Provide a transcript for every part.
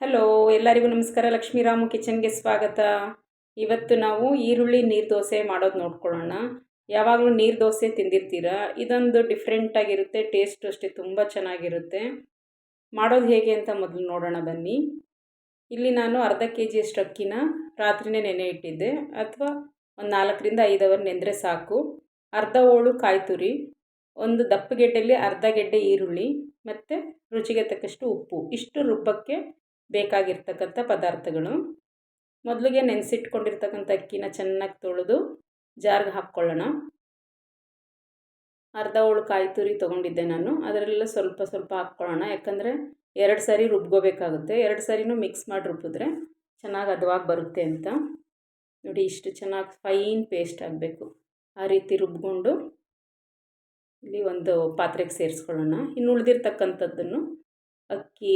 Hello ಎಲ್ಲರಿಗೂ ನಮಸ್ಕಾರ. ಲಕ್ಷ್ಮೀರಾಮು ಕಿಚನ್ಗೆ ಸ್ವಾಗತ. ಇವತ್ತು ನಾವು ಈರುಳ್ಳಿ ನೀರು ದೋಸೆ ಮಾಡೋದು ನೋಡ್ಕೊಳ್ಳೋಣ. ಯಾವಾಗಲೂ ನೀರು ದೋಸೆ ತಿಂದಿರ್ತೀರಾ? ಇದೊಂದು ಡಿಫ್ರೆಂಟಾಗಿರುತ್ತೆ ಟೇಸ್ಟು ಅಷ್ಟೇ ತುಂಬ ಚೆನ್ನಾಗಿರುತ್ತೆ. ಮಾಡೋದು ಹೇಗೆ ಅಂತ ಮೊದಲು ನೋಡೋಣ ಬನ್ನಿ. ಇಲ್ಲಿ ನಾನು ಅರ್ಧ ಕೆ ಜಿಯಷ್ಟು ಅಕ್ಕಿನ ರಾತ್ರಿನೇ ನೆನೆ ಇಟ್ಟಿದ್ದೆ. ಅಥವಾ ಒಂದು ನಾಲ್ಕರಿಂದ ಐದು ಅವರ್ ನೆಂದರೆ ಸಾಕು. ಅರ್ಧ ಹೋಳು ಕಾಯಿ ತುರಿ, ಒಂದು ದಪ್ಪಗೆಡ್ಡೆಯಲ್ಲಿ ಅರ್ಧ ಗೆಡ್ಡೆ ಈರುಳ್ಳಿ, ಮತ್ತು ರುಚಿಗೆ ತಕ್ಕಷ್ಟು ಉಪ್ಪು. ಇಷ್ಟು ರುಬ್ಬಕ್ಕೆ ಬೇಕಾಗಿರ್ತಕ್ಕಂಥ ಪದಾರ್ಥಗಳು. ಮೊದಲಿಗೆ ನೆನೆಸಿಟ್ಕೊಂಡಿರ್ತಕ್ಕಂಥ ಅಕ್ಕಿನ ಚೆನ್ನಾಗಿ ತೊಳೆದು ಜಾರ್ಗೆ ಹಾಕ್ಕೊಳ್ಳೋಣ. ಅರ್ಧ ಹೋಳು ಕಾಯಿ ತುರಿ ತೊಗೊಂಡಿದ್ದೆ ನಾನು. ಅದರಲ್ಲೆಲ್ಲ ಸ್ವಲ್ಪ ಸ್ವಲ್ಪ ಹಾಕ್ಕೊಳ್ಳೋಣ. ಯಾಕಂದರೆ ಎರಡು ಸಾರಿ ರುಬ್ಕೋಬೇಕಾಗುತ್ತೆ. ಎರಡು ಸಾರಿನೂ ಮಿಕ್ಸ್ ಮಾಡಿ ರುಬ್ಬಿದ್ರೆ ಚೆನ್ನಾಗಿ ಹದವಾಗಿ ಬರುತ್ತೆ ಅಂತ. ನೋಡಿ, ಇಷ್ಟು ಚೆನ್ನಾಗಿ ಫೈನ್ ಪೇಸ್ಟ್ ಆಗಬೇಕು. ಆ ರೀತಿ ರುಬ್ಕೊಂಡು ಇಲ್ಲಿ ಒಂದು ಪಾತ್ರೆಗೆ ಸೇರಿಸ್ಕೊಳ್ಳೋಣ. ಇನ್ನು ಉಳಿದಿರ್ತಕ್ಕಂಥದ್ದನ್ನು ಅಕ್ಕಿ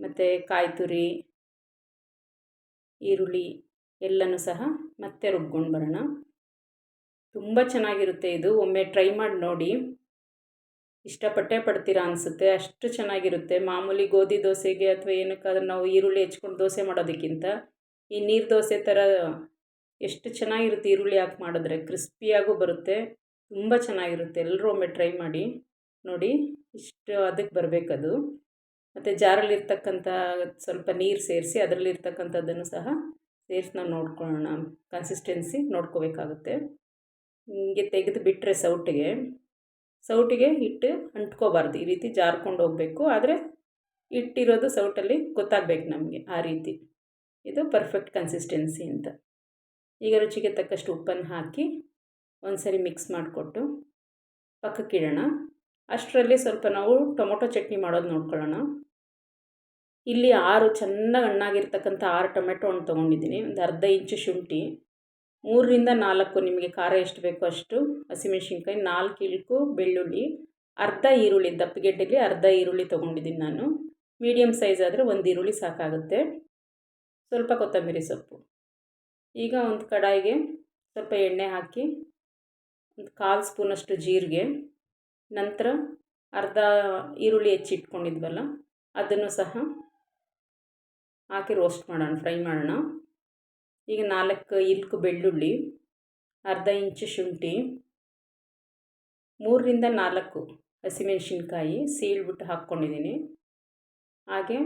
ಮತ್ತು ಕಾಯಿ ತುರಿ ಈರುಳ್ಳಿ ಎಲ್ಲನೂ ಸಹ ಮತ್ತೆ ರುಬ್ಕೊಂಡು ಬರೋಣ. ತುಂಬ ಚೆನ್ನಾಗಿರುತ್ತೆ ಇದು. ಒಮ್ಮೆ ಟ್ರೈ ಮಾಡಿ ನೋಡಿ. ಇಷ್ಟಪಟ್ಟೇ ಪಡ್ತೀರಾ ಅನಿಸುತ್ತೆ. ಅಷ್ಟು ಚೆನ್ನಾಗಿರುತ್ತೆ. ಮಾಮೂಲಿ ಗೋಧಿ ದೋಸೆಗೆ ಅಥವಾ ಏನಕ್ಕಾದ್ರೂ ನಾವು ಈರುಳ್ಳಿ ಹೆಚ್ಕೊಂಡು ದೋಸೆ ಮಾಡೋದಕ್ಕಿಂತ ಈ ನೀರು ದೋಸೆ ಥರ ಎಷ್ಟು ಚೆನ್ನಾಗಿರುತ್ತೆ ಈರುಳ್ಳಿ ಹಾಕಿ ಮಾಡಿದ್ರೆ ಕ್ರಿಸ್ಪಿಯಾಗೂ ಬರುತ್ತೆ. ತುಂಬ ಚೆನ್ನಾಗಿರುತ್ತೆ. ಎಲ್ಲರೂ ಒಮ್ಮೆ ಟ್ರೈ ಮಾಡಿ ನೋಡಿ. ಇಷ್ಟು ಅದಕ್ಕೆ ಬರಬೇಕದು. ಮತ್ತು ಜಾರಲ್ಲಿರ್ತಕ್ಕಂಥ ಸ್ವಲ್ಪ ನೀರು ಸೇರಿಸಿ ಅದರಲ್ಲಿರ್ತಕ್ಕಂಥದ್ದನ್ನು ಸಹ ಸೇರಿಸಿ ನಾವು ನೋಡ್ಕೊಳ್ಳೋಣ. ಕನ್ಸಿಸ್ಟೆನ್ಸಿ ನೋಡ್ಕೋಬೇಕಾಗುತ್ತೆ. ಹಿಂಗೆ ತೆಗೆದು ಬಿಟ್ಟರೆ ಸೌಟಿಗೆ. ಸೌಟಿಗೆ ಹಿಟ್ಟು ಅಂಟ್ಕೋಬಾರ್ದು. ಈ ರೀತಿ ಜಾರ್ಕೊಂಡು ಹೋಗಬೇಕು. ಆದರೆ ಹಿಟ್ಟಿರೋದು ಸೌಟಲ್ಲಿ ಗೊತ್ತಾಗಬೇಕು ನಮಗೆ ಆ ರೀತಿ. ಇದು ಪರ್ಫೆಕ್ಟ್ ಕನ್ಸಿಸ್ಟೆನ್ಸಿ ಅಂತ. ಈಗ ರುಚಿಗೆ ತಕ್ಕಷ್ಟು ಉಪ್ಪನ್ನು ಹಾಕಿ ಒಂದು ಸರಿ ಮಿಕ್ಸ್ ಮಾಡಿಕೊಟ್ಟು ಪಕ್ಕಕ್ಕಿಡೋಣ. ಅಷ್ಟರಲ್ಲಿ ಸ್ವಲ್ಪ ನಾವು ಟೊಮೊಟೊ ಚಟ್ನಿ ಮಾಡೋದು ನೋಡ್ಕೊಳ್ಳೋಣ. ಇಲ್ಲಿ ಆರು ಚೆನ್ನಾಗಿ ಹಣ್ಣಾಗಿರ್ತಕ್ಕಂಥ ಆರು ಟೊಮೆಟೊ ಹಣ್ಣು ತೊಗೊಂಡಿದ್ದೀನಿ. ಒಂದು ಅರ್ಧ ಇಂಚು ಶುಂಠಿ, ಮೂರರಿಂದ ನಾಲ್ಕು ನಿಮಗೆ ಖಾರ ಎಷ್ಟು ಬೇಕೋ ಅಷ್ಟು ಹಸಿಮೆಣ್ಸಿನ್ಕಾಯಿ, ನಾಲ್ಕು ಇಳ್ಕು ಬೆಳ್ಳುಳ್ಳಿ, ಅರ್ಧ ಈರುಳ್ಳಿ, ದಪ್ಪಗೆಡ್ಡೆಲಿ ಅರ್ಧ ಈರುಳ್ಳಿ ತೊಗೊಂಡಿದ್ದೀನಿ ನಾನು. ಮೀಡಿಯಮ್ ಸೈಜ್ ಆದರೆ ಒಂದು ಈರುಳ್ಳಿ ಸಾಕಾಗುತ್ತೆ. ಸ್ವಲ್ಪ ಕೊತ್ತಂಬರಿ ಸೊಪ್ಪು. ಈಗ ಒಂದು ಕಡಾಯಿಗೆ ಸ್ವಲ್ಪ ಎಣ್ಣೆ ಹಾಕಿ, ಒಂದು ಕಾಲು ಸ್ಪೂನಷ್ಟು ಜೀರಿಗೆ, ನಂತರ ಅರ್ಧ ಈರುಳ್ಳಿ ಹೆಚ್ಚಿಟ್ಕೊಂಡಿದ್ವಲ್ಲ, ಅದನ್ನು ಸಹ ಹಾಕಿ ರೋಸ್ಟ್ ಮಾಡೋಣ ಫ್ರೈ ಮಾಡೋಣ. ಈಗ ನಾಲ್ಕು ಇಲ್ಕು ಬೆಳ್ಳುಳ್ಳಿ, ಅರ್ಧ ಇಂಚು ಶುಂಠಿ, ಮೂರರಿಂದ ನಾಲ್ಕು ಹಸಿಮೆಣಸಿನ್ಕಾಯಿ ಸೀಳ್ಬಿಟ್ಟು ಹಾಕ್ಕೊಂಡಿದ್ದೀನಿ. ಹಾಗೆ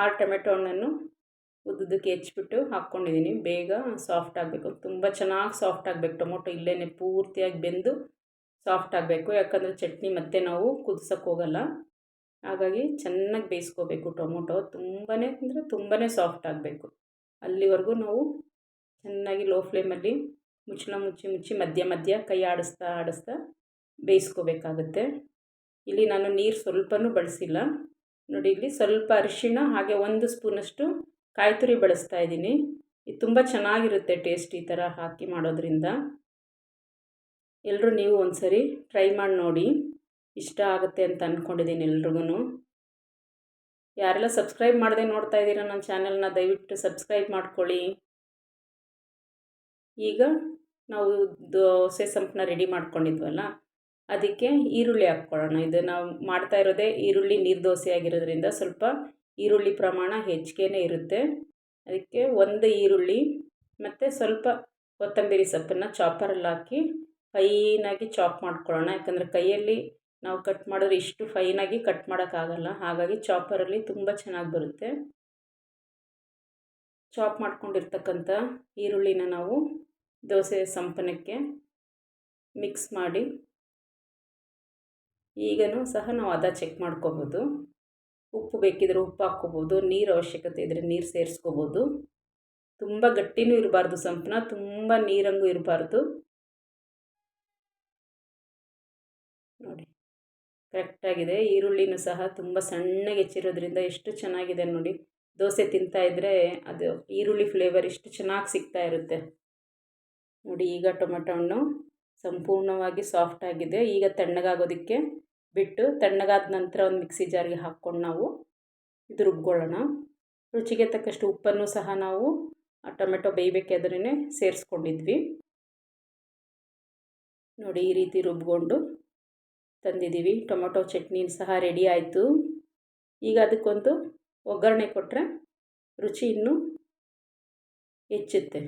ಆರು ಟೊಮೆಟೊ ಹಣ್ಣನ್ನು ಉದ್ದುದಕ್ಕೆ ಹೆಚ್ಚಿಬಿಟ್ಟು ಹಾಕ್ಕೊಂಡಿದ್ದೀನಿ. ಬೇಗ ಸಾಫ್ಟ್ ಆಗಬೇಕು. ತುಂಬ ಚೆನ್ನಾಗಿ ಸಾಫ್ಟ್ ಆಗಬೇಕು. ಟೊಮೊಟೊ ಇಲ್ಲೇ ಪೂರ್ತಿಯಾಗಿ ಬೆಂದು ಸಾಫ್ಟ್ ಆಗಬೇಕು. ಯಾಕಂದರೆ ಚಟ್ನಿ ಮತ್ತೆ ನಾವು ಕುದಿಸೋಕ್ಕೆ ಹೋಗಲ್ಲ. ಹಾಗಾಗಿ ಚೆನ್ನಾಗಿ ಬೇಯಿಸ್ಕೋಬೇಕು ಟೊಮೊಟೊ. ತುಂಬಾ ಅಂದರೆ ತುಂಬಾ ಸಾಫ್ಟ್ ಆಗಬೇಕು. ಅಲ್ಲಿವರೆಗೂ ನಾವು ಚೆನ್ನಾಗಿ ಲೋ ಫ್ಲೇಮಲ್ಲಿ ಮುಚ್ಚಳ ಮುಚ್ಚಿ ಮುಚ್ಚಿ ಮಧ್ಯ ಮಧ್ಯ ಕೈ ಆಡಿಸ್ತಾ ಆಡಿಸ್ತಾ ಬೇಯಿಸ್ಕೋಬೇಕಾಗುತ್ತೆ. ಇಲ್ಲಿ ನಾನು ನೀರು ಸ್ವಲ್ಪನೂ ಬಳಸಿಲ್ಲ. ನೋಡಿ ಇಲ್ಲಿ ಸ್ವಲ್ಪ ಅರಿಶಿಣ ಹಾಗೆ ಒಂದು ಸ್ಪೂನಷ್ಟು ಕಾಯಿ ತುರಿ ಬಳಸ್ತಾ ಇದ್ದೀನಿ. ಇದು ತುಂಬ ಚೆನ್ನಾಗಿರುತ್ತೆ ಟೇಸ್ಟ್ ಈ ಥರ ಹಾಕಿ ಮಾಡೋದ್ರಿಂದ. ಎಲ್ಲರೂ ನೀವು ಒಂದು ಸರಿ ಟ್ರೈ ಮಾಡಿ ನೋಡಿ. ಇಷ್ಟ ಆಗುತ್ತೆ ಅಂತ ಅಂದ್ಕೊಂಡಿದ್ದೀನಿ ಎಲ್ರಿಗೂ ಯಾರೆಲ್ಲ ಸಬ್ಸ್ಕ್ರೈಬ್ ಮಾಡದೆ ನೋಡ್ತಾ ಇದ್ದೀರಾ ನನ್ನ ಚಾನೆಲ್ನ ದಯವಿಟ್ಟು ಸಬ್ಸ್ಕ್ರೈಬ್ ಮಾಡ್ಕೊಳ್ಳಿ. ಈಗ ನಾವು ದೋಸೆ ಸಂಪನ್ನ ರೆಡಿ ಮಾಡ್ಕೊಂಡಿದ್ವಲ್ಲ, ಅದಕ್ಕೆ ಈರುಳ್ಳಿ ಹಾಕ್ಕೊಳ್ಳೋಣ. ಇದು ನಾವು ಮಾಡ್ತಾ ಇರೋದೇ ಈರುಳ್ಳಿ ನೀರು ದೋಸೆ ಆಗಿರೋದ್ರಿಂದ ಸ್ವಲ್ಪ ಈರುಳ್ಳಿ ಪ್ರಮಾಣ ಹೆಚ್ಚಿಗೆನೇ ಇರುತ್ತೆ. ಅದಕ್ಕೆ ಒಂದು ಈರುಳ್ಳಿ ಮತ್ತು ಸ್ವಲ್ಪ ಕೊತ್ತಂಬರಿ ಸೊಪ್ಪನ್ನು ಚಾಪರಲ್ಲಿ ಹಾಕಿ ಫೈನಾಗಿ ಚಾಪ್ ಮಾಡ್ಕೊಳ್ಳೋಣ. ಯಾಕಂದರೆ ಕೈಯಲ್ಲಿ ನಾವು ಕಟ್ ಮಾಡಿದ್ರೆ ಇಷ್ಟು ಫೈನಾಗಿ ಕಟ್ ಮಾಡೋಕ್ಕಾಗಲ್ಲ. ಹಾಗಾಗಿ ಚಾಪರಲ್ಲಿ ತುಂಬ ಚೆನ್ನಾಗಿ ಬರುತ್ತೆ. ಚಾಪ್ ಮಾಡ್ಕೊಂಡಿರ್ತಕ್ಕಂಥ ಈರುಳ್ಳಿನ ನಾವು ದೋಸೆ ಸಂಪನಕ್ಕೆ ಮಿಕ್ಸ್ ಮಾಡಿ ಈಗನೂ ಸಹ ನಾವು ಅದ ಚೆಕ್ ಮಾಡ್ಕೋಬೋದು. ಉಪ್ಪು ಬೇಕಿದ್ರೆ ಉಪ್ಪು ಹಾಕ್ಕೋಬೋದು, ನೀರು ಅವಶ್ಯಕತೆ ಇದ್ದರೆ ನೀರು ಸೇರಿಸ್ಕೋಬೋದು. ತುಂಬ ಗಟ್ಟಿನೂ ಇರಬಾರ್ದು ಸಂಪನ, ತುಂಬ ನೀರಂಗೂ ಇರಬಾರ್ದು. ನೋಡಿ. ಕರೆಕ್ಟಾಗಿದೆ. ಈರುಳ್ಳಿನೂ ಸಹ ತುಂಬ ಸಣ್ಣಗೆ ಹೆಚ್ಚಿರೋದ್ರಿಂದ ಎಷ್ಟು ಚೆನ್ನಾಗಿದೆ ನೋಡಿ. ದೋಸೆ ತಿಂತಾ ತಿಂತಾಯಿದ್ರೆ ಅದು ಈರುಳ್ಳಿ ಫ್ಲೇವರ್ ಎಷ್ಟು ಚೆನ್ನಾಗಿ ಸಿಗ್ತಾ ಇರುತ್ತೆ. ನೋಡಿ, ಈಗ ಟೊಮೆಟೊ ಹಣ್ಣು ಸಂಪೂರ್ಣವಾಗಿ ಸಾಫ್ಟ್ ಆಗಿದೆ. ಈಗ ತಣ್ಣಗಾಗೋದಕ್ಕೆ ಬಿಟ್ಟು ತಣ್ಣಗಾದ ನಂತರ ಒಂದು ಮಿಕ್ಸಿ ಜಾರ್ಗೆ ಹಾಕ್ಕೊಂಡು ನಾವು ಇದು ರುಬ್ಕೊಳ್ಳೋಣ. ರುಚಿಗೆ ತಕ್ಕಷ್ಟು ಉಪ್ಪನ್ನು ಸಹ ನಾವು ಆ ಟೊಮೆಟೊ ಬೇಯಬೇಕಾದ್ರೇ ಸೇರಿಸ್ಕೊಂಡಿದ್ವಿ. ನೋಡಿ, ಈ ರೀತಿ ರುಬ್ಕೊಂಡು ತಂದಿದ್ದೀವಿ. ಟೊಮೊಟೊ ಚಟ್ನಿ ಸಹ ರೆಡಿ ಆಯಿತು. ಈಗ ಅದಕ್ಕೊಂದು ಒಗ್ಗರಣೆ ಕೊಟ್ಟರೆ ರುಚಿ ಇನ್ನೂ ಹೆಚ್ಚುತ್ತೆ.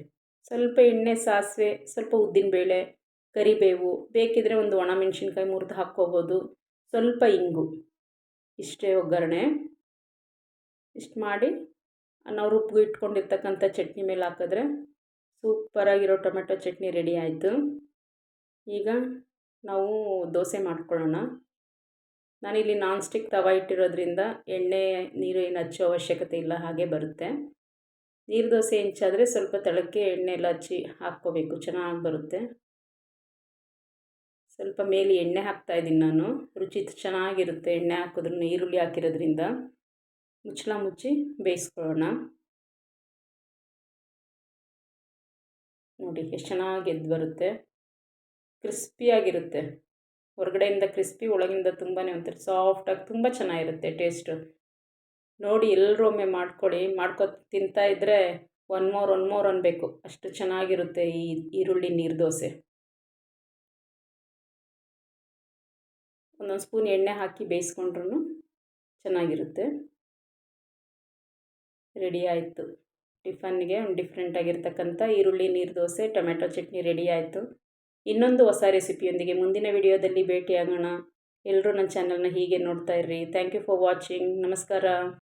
ಸ್ವಲ್ಪ ಎಣ್ಣೆ, ಸಾಸಿವೆ, ಸ್ವಲ್ಪ ಉದ್ದಿನಬೇಳೆ ಕರಿಬೇವು ಬೇಕಿದ್ದರೆ ಒಂದು ಒಣಮೆಣ್ಸಿನ್ಕಾಯಿ ಮುರಿದು ಹಾಕ್ಕೋಬೋದು. ಸ್ವಲ್ಪ ಇಂಗು, ಇಷ್ಟೇ ಒಗ್ಗರಣೆ. ಇಷ್ಟು ಮಾಡಿ ನಾವು ರುಬ್ಬಿ ಇಟ್ಕೊಂಡಿರ್ತಕ್ಕಂಥ ಚಟ್ನಿ ಮೇಲೆ ಹಾಕಿದ್ರೆ ಸೂಪರಾಗಿರೋ ಟೊಮೆಟೊ ಚಟ್ನಿ ರೆಡಿ ಆಯಿತು. ಈಗ ನಾವು ದೋಸೆ ಮಾಡ್ಕೊಳ್ಳೋಣ. ನಾನಿಲ್ಲಿ ನಾನ್ ಸ್ಟಿಕ್ ತವ ಇಟ್ಟಿರೋದ್ರಿಂದ ಎಣ್ಣೆ, ನೀರು ಏನು ಹಚ್ಚೋ ಅವಶ್ಯಕತೆ ಇಲ್ಲ, ಹಾಗೆ ಬರುತ್ತೆ. ನೀರು ದೋಸೆ ಹೆಂಚಾದರೆ ಸ್ವಲ್ಪ ತಳಕ್ಕೆ ಎಣ್ಣೆ ಎಲ್ಲ ಹಚ್ಚಿ ಹಾಕ್ಕೋಬೇಕು, ಚೆನ್ನಾಗಿ ಬರುತ್ತೆ. ಸ್ವಲ್ಪ ಮೇಲೆ ಎಣ್ಣೆ ಹಾಕ್ತಾ ಇದ್ದೀನಿ ನಾನು, ರುಚಿ ಚೆನ್ನಾಗಿರುತ್ತೆ ಎಣ್ಣೆ ಹಾಕಿದ್ರು ಈರುಳ್ಳಿ ಹಾಕಿರೋದ್ರಿಂದ. ಮುಚ್ಚಳ ಮುಚ್ಚಿ ಬೇಯಿಸ್ಕೊಳ್ಳೋಣ. ನೋಡಿ, ಎಷ್ಟು ಚೆನ್ನಾಗಿ ಎದ್ದು ಬರುತ್ತೆ. ಕ್ರಿಸ್ಪಿಯಾಗಿರುತ್ತೆ ಹೊರಗಡೆಯಿಂದ ಕ್ರಿಸ್ಪಿ ಒಳಗಿಂದ ತುಂಬಾ ಒಂಥರ ಸಾಫ್ಟಾಗಿ ತುಂಬ ಚೆನ್ನಾಗಿರುತ್ತೆ ಟೇಸ್ಟು ನೋಡಿ ಎಲ್ಲರೂ ಒಮ್ಮೆ ಮಾಡ್ಕೊಳ್ಳಿ ಮಾಡ್ಕೊ ತಿಂತಾ ಇದ್ದರೆ ಒನ್ ಮೋರ್ ಒನ್ ಮೋರ್ ಅನ್ನಬೇಕು ಅಷ್ಟು ಚೆನ್ನಾಗಿರುತ್ತೆ ಈ ಈರುಳ್ಳಿ ನೀರು ದೋಸೆ. ಒಂದೊಂದು ಸ್ಪೂನ್ ಎಣ್ಣೆ ಹಾಕಿ ಬೇಯಿಸ್ಕೊಂಡ್ರೂ ಚೆನ್ನಾಗಿರುತ್ತೆ. ರೆಡಿ ಆಯಿತು. ಟಿಫನ್ಗೆ ಒಂದು ಡಿಫ್ರೆಂಟಾಗಿರ್ತಕ್ಕಂಥ ಈರುಳ್ಳಿ ನೀರು ದೋಸೆ, ಟೊಮೆಟೊ ಚಟ್ನಿ ರೆಡಿ ಆಯಿತು. ಇನ್ನೊಂದು ಹೊಸ ರೆಸಿಪಿಯೊಂದಿಗೆ ಮುಂದಿನ ವಿಡಿಯೋದಲ್ಲಿ ಭೇಟಿಯಾಗೋಣ. ಎಲ್ಲರೂ ನನ್ನ ಚಾನಲ್ನ ಹೀಗೆ ನೋಡ್ತಾ ಇರ್ರಿ. ಥ್ಯಾಂಕ್ ಯು ಫಾರ್ ವಾಚಿಂಗ್ ನಮಸ್ಕಾರ.